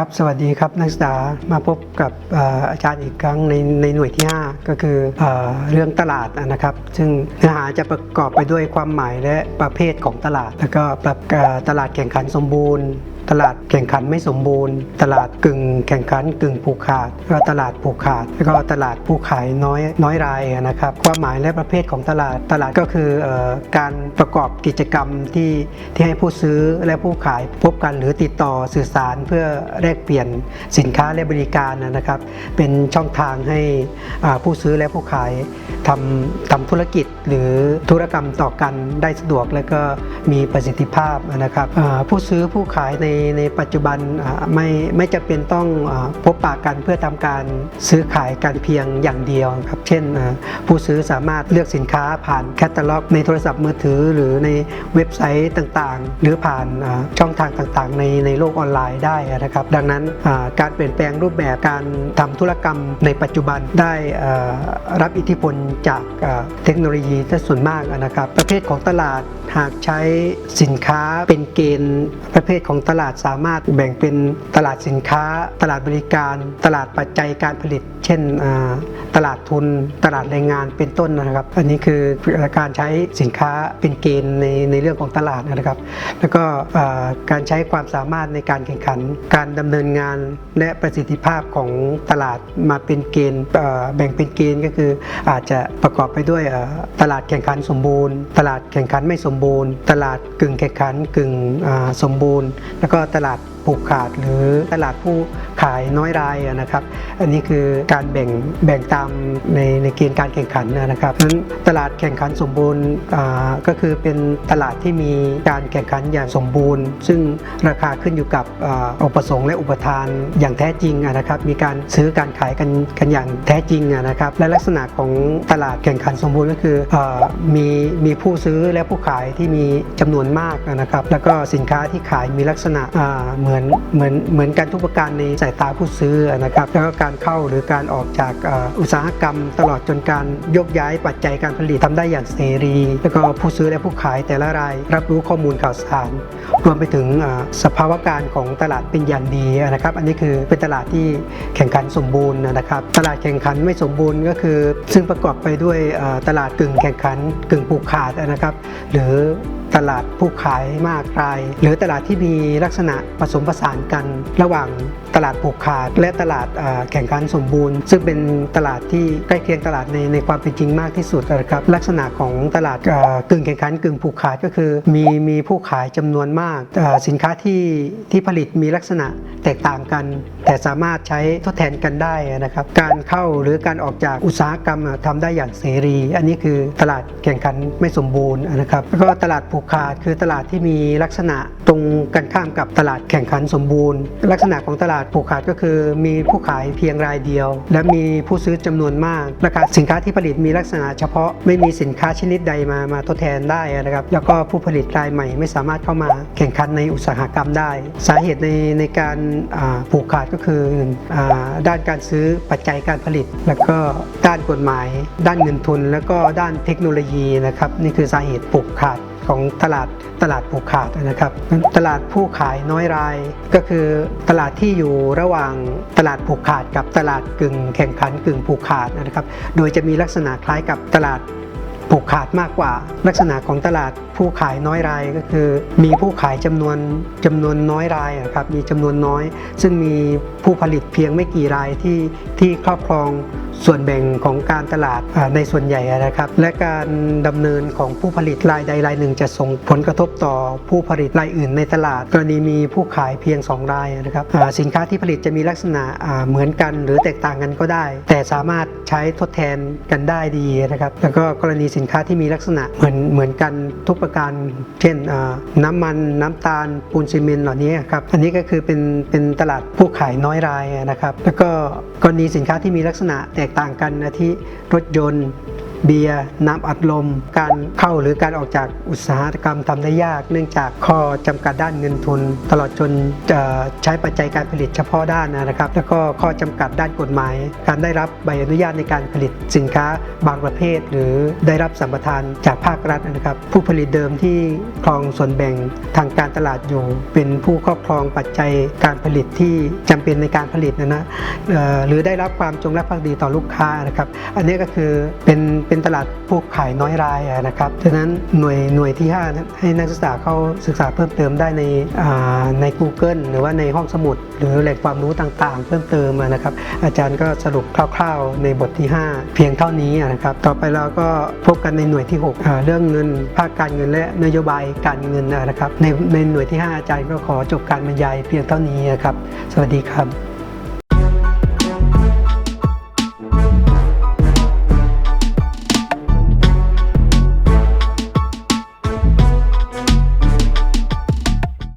ครับ สวัสดีครับนักศึกษามาพบกับอาจารย์อีกครั้งในในหน่วยที่ 5 ก็คือเอเรื่องตลาดนะครับ ซึ่งเนื้อหาจะประกอบไปด้วยความหมายและประเภทของตลาด แล้วก็ปรับตลาดแข่งขันสมบูรณ์ ตลาดแข่งขันไม่สมบูรณ์ ตลาดกึ่งแข่งขันกึ่งผูกขาดแล้วก็ตลาดผูกขาด แล้วก็ตลาดผู้ขายน้อยน้อยรายนะครับความหมายและประเภทของตลาดตลาดก็คืออการประกอบกิจกรรมที่ที่ให้ผู้ซื้อและผู้ขายพบกันหรือติดต่อสื่อสารเพื่อแลกเปลี่ยนสินค้าและบริการนะครับ เป็นช่องทางให้ผู้ซื้อและผู้ขายทำทำธุรกิจหรือธุรกรรมต่อกันได้สะดวกและก็มีประสิทธิภาพนะครับผู้ซื้อผู้ขายในในปัจจุบันไม่ไม่จำเป็นต้องอพบปะกันเพื่อทำการซื้อขายกันเพียงอย่างเดียวครับเช่น ผู้ซื้อสามารถเลือกสินค้าผ่านแคตตาล็อก ในโทรศัพท์มือถือ หรือในเว็บไซต์ต่างๆ หรือผ่านช่องทางต่างๆ ในในโลกออนไลน์ได้นะครับ ดังนั้นการเปลี่ยนแปลงรูปแบบการทำธุรกรรมในปัจจุบันได้รับอิทธิพลจากเทคโนโลยีที่ส่วนมากนะครับ ประเภทของตลาดหากใช้สินค้าเป็นเกณฑ์ประเภทของตลาดลาดสามารถแบ่งเป็นตลาดสินค้า ตลาดบริการ ตลาดปัจจัยการผลิต เช่นตลาดทุน ตลาดแรงงานเป็นต้นนะครับ อันนี้คือการใช้สินค้าเป็นเกณฑ์ในในเรื่องของตลาดนะครับ แล้วก็การใช้ความสามารถในการแข่งขัน การดำเนินงานและประสิทธิภาพของตลาดมาเป็นเกณฑ์แบ่งเป็นเกณฑ์ก็คืออาจจะประกอบไปด้วยตลาดแข่งขันสมบูรณ์ ตลาดแข่งขันไม่สมบูรณ์ ตลาดกึ่งแข่งขันกึ่งสมบูรณ์แล้วก็ตลาดผูกขาดหรือตลาดผู้ขายน้อยรายนะครับ อันนี้คือการแบ่งแบ่งตามในในเกณฑ์การแข่งขันนะครับเพราะฉะนั้นตลาดแข่งขันสมบูรณ์ก็คือเป็นตลาดที่มีการแข่งขันอย่างสมบูรณ์ ซึ่งราคาขึ้นอยู่กับอุปสงค์และอุปทานอย่างแท้จริงนะครับ มีการซื้อการขายกันกันอย่างแท้จริงนะครับ และลักษณะของตลาดแข่งขันสมบูรณ์ก็คืออมีมีผู้ซื้อและผู้ขายที่มีจำนวนมากนะครับ แล้วก็สินค้าที่ขายมีลักษณะเหมือนเหมือนเหมือนกันทุกประการในสายตาผู้ซื้อนะครับแล้วก็การเข้าหรือการออกจากอุตสาหกรรม ตลอดจนการยกย้ายปัจจัยการผลิตทำได้อย่างเสรี แล้วก็ผู้ซื้อและผู้ขายแต่ละราย รับรู้ข้อมูลข่าวสาร รวมไปถึงสภาวะการของตลาดเป็นอย่างดีนะครับ อันนี้คือเป็นตลาดที่แข่งขันสมบูรณ์นะครับตลาดแข่งขันไม่สมบูรณ์ก็คือ ซึ่งประกอบไปด้วยตลาดกึ่งแข่งขันกึ่งผูกขาดนะครับ หรือ ตลาดผู้ขายมากราย หรือตลาดที่มีลักษณะผสมผสานกัน ระหว่างตลาดผูกขาด และตลาดแข่งขันสมบูรณ์ ซึ่งเป็นตลาดที่ใกล้เคียงตลาดในในความเป็นจริงมากที่สุดนะครับลักษณะของตลาดกึ่งแข่งขันกึ่งผูกขาดก็คือ มีมีผู้ขายจำนวนมากสินค้าที่ที่ผลิตมีลักษณะแตกต่างกัน แต่สามารถใช้ทดแทนกันได้นะครับการเข้าหรือการออกจากอุตสาหกรรมอะทำได้อย่างเสรี อันนี้คือตลาดแข่งขันไม่สมบูรณ์นะครับแล้วก็ตลาดผูกขาดคือตลาดที่มีลักษณะตรงกันข้ามกับตลาดแข่งขันสมบูรณ์ ลักษณะของตลาดผูกขาดก็คือ มีผู้ขายเพียงรายเดียว และมีผู้ซื้อจำนวนมาก ราคาสินค้าที่ผลิตมีลักษณะเฉพาะไม่มีสินค้าชนิดใดมามาทดแทนได้นะครับ แล้วก็ผู้ผลิตรายใหม่ไม่สามารถเข้ามาแข่งขันในอุตสาหกรรมได้ สาเหตุในในการผูกขาดก็คืออด้านการซื้อปัจจัยการผลิต แล้วก็ด้านกฎหมาย ด้านเงินทุน แล้วก็ด้านเทคโนโลยีนะครับนี่คือสาเหตุผูกขาดของตลาดตลาดผูกขาดนะครับตลาดผู้ขายน้อยราย ก็คือตลาดที่อยู่ระหว่างตลาดผูกขาดกับตลาดกึ่งแข่งขันกึ่งผูกขาดนะครับ โดยจะมีลักษณะคล้ายกับตลาดผูกขาดมากกว่า ลักษณะของตลาดผู้ขายน้อยรายก็คือ มีผู้ขายจำนวนจำนวนน้อยรายอะครับมีจำนวนน้อย ซึ่งมีผู้ผลิตเพียงไม่กี่รายที่ที่ครอบครอง ส่วนแบ่งของการตลาดในส่วนใหญ่นะครับ และการดำเนินของผู้ผลิตรายใดรายหนึ่ง จะส่งผลกระทบต่อผู้ผลิตรายอื่นในตลาด กรณีมีผู้ขายเพียง 2 รายนะครับสินค้าที่ผลิตจะมีลักษณะเหมือนกัน หรือแตกต่างกันก็ได้ แต่สามารถใช้ทดแทนกันได้ดีนะครับแล้วก็กรณีสินค้าที่มีลักษณะเหมือนเหมือนกันทุกประการ เช่นน้ำมันน้ำตาลปูนซีเมนต์เหล่านี้ครับอันนี้ก็คือเป็นเป็นตลาดผู้ขายน้อยรายนะครับ แล้วก็กรณีสินค้าที่มีลักษณะแตกต่างกันนะที่รถยนต์ เบียร์น้ำอัดลม การเข้าหรือการออกจากอุตสาหกรรมทำได้ยาก เนื่องจากข้อจำกัดด้านเงินทุน ตลอดจนจใช้ปัจจัยการผลิตเฉพาะด้านนะครับ แล้วก็ข้อจำกัดด้านกฎหมาย การได้รับใบอนุญาตในการผลิตสินค้าบางประเภท หรือได้รับสัมปทานจากภาครัฐนะครับ ผู้ผลิตเดิมที่ครองส่วนแบ่งทางการตลาดอยู่ เป็นผู้ครอบครองปัจจัยการผลิตที่จำเป็นในการผลิตนะนะหรือได้รับความจงรักภักดีต่อลูกค้านะครับ อันนี้ก็คือเป็นเป็นตลาดผู้ขายน้อยรายนะครับดังนั้นหน่วยหน่วยที่5นั้นให้นักศึกษาเข้าศึกษาเพิ่มเติมได้ในใน Google หรือว่าในห้องสมุด หรือแหล่งความรู้ต่างๆ เพิ่มเติมนะครับ อาจารย์ก็สรุปคร่าว ๆ ในบทที่ 5 เพียงเท่านี้นะครับ ต่อไปเราก็พบกันในหน่วยที่ 6 เรื่องเงินภาคการเงินและนโยบายการเงินนะครับ ในในหน่วยที่ 5 อาจารย์ก็ขอจบการบรรยายเพียงเท่านี้นะครับ สวัสดีครับ